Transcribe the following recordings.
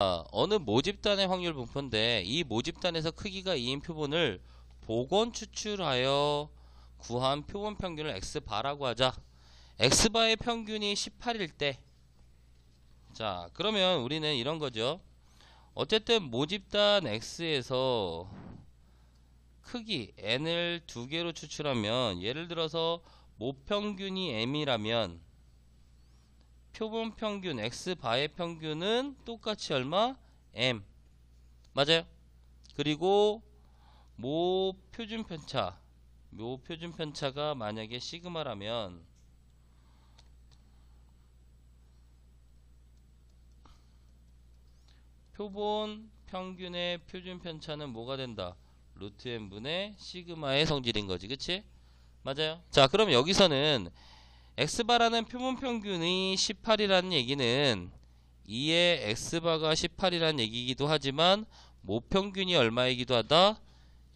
아, 어느 모집단의 확률 분포인데 이 모집단에서 크기가 2인 표본을 복원 추출하여 구한 표본 평균을 x바라고 하자. x바의 평균이 18일 때. 자, 그러면 우리는 이런 거죠. 어쨌든 모집단 x에서 크기 n을 두 개로 추출하면 예를 들어서 모평균이 m이라면 표본 평균 x 바의 평균은 똑같이 얼마? m 맞아요? 그리고 모 표준 편차 모 표준 편차가 만약에 시그마라면 표본 평균의 표준 편차는 뭐가 된다? 루트 n분의 시그마의 성질인 거지 그치? 맞아요 자 그럼 여기서는 x바라는 표본 평균이 18이라는 얘기는 2의 x바가 18이라는 얘기이기도 하지만 모평균이 얼마이기도 하다?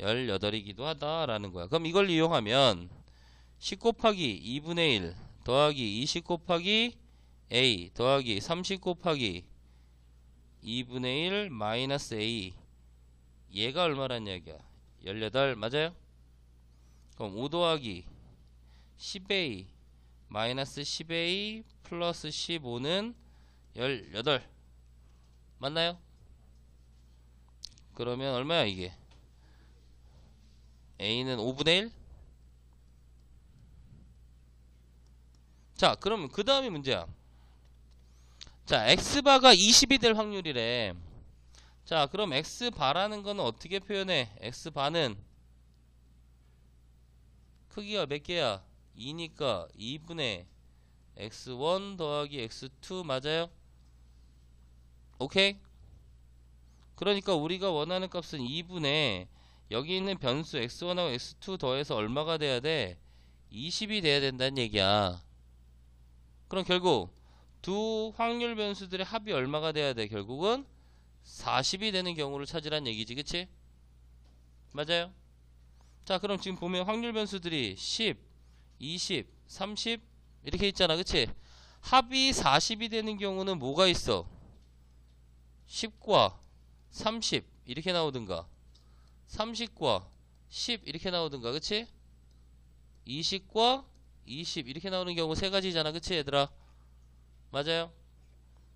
18이기도 하다라는 거야. 그럼 이걸 이용하면 10 곱하기 2분의 1 더하기 20 곱하기 a 더하기 30 곱하기 2분의 1 마이너스 a 얘가 얼마란 얘기야? 18 맞아요? 그럼 5 더하기 10a 마이너스 10a 플러스 15는 18 맞나요? 그러면 얼마야 이게 a는 5분의 1 자, 그럼 그 다음이 문제야. 자, x바가 20이 될 확률이래. 자, 그럼 x바라는 거는 어떻게 표현해? x바는 크기가 몇 개야? 2니까 2분의 x1 더하기 x2 맞아요? 오케이? 그러니까 우리가 원하는 값은 2분의 여기 있는 변수 x1하고 x2 더해서 얼마가 돼야 돼? 20이 돼야 된다는 얘기야. 그럼 결국 두 확률 변수들의 합이 얼마가 돼야 돼? 결국은 40이 되는 경우를 찾으란 얘기지. 그치? 맞아요? 자 그럼 지금 보면 확률 변수들이 10, 20, 30 이렇게 있잖아. 그치? 합이 40이 되는 경우는 뭐가 있어? 10과 30 이렇게 나오든가 30과 10 이렇게 나오든가 그치? 20과 20 이렇게 나오는 경우 세 가지잖아 그치 얘들아 맞아요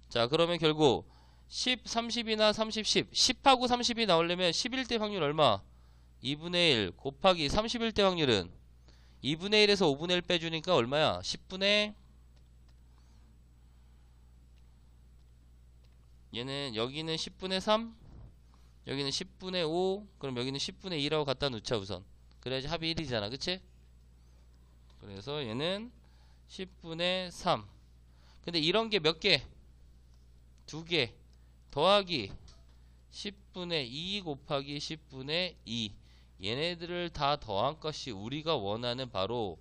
자 그러면 결국 10, 30이나 30, 10 10하고 30이 나오려면 11대 확률 얼마? 2분의 1 곱하기 31대 확률은 2분의 1에서 5분의 1 빼주니까 얼마야? 10분의 얘는 여기는 10분의 3 여기는 10분의 5 그럼 여기는 10분의 2라고 갖다 놓자 우선 그래야지 합이 1이잖아 그치? 그래서 얘는 10분의 3 근데 이런 게 몇 개? 두 개 더하기 10분의 2 곱하기 10분의 2 얘네들을 다 더한 것이 우리가 원하는 바로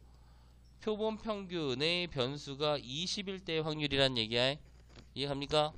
표본 평균의 변수가 21대의 확률이란 얘기야 이해갑니까?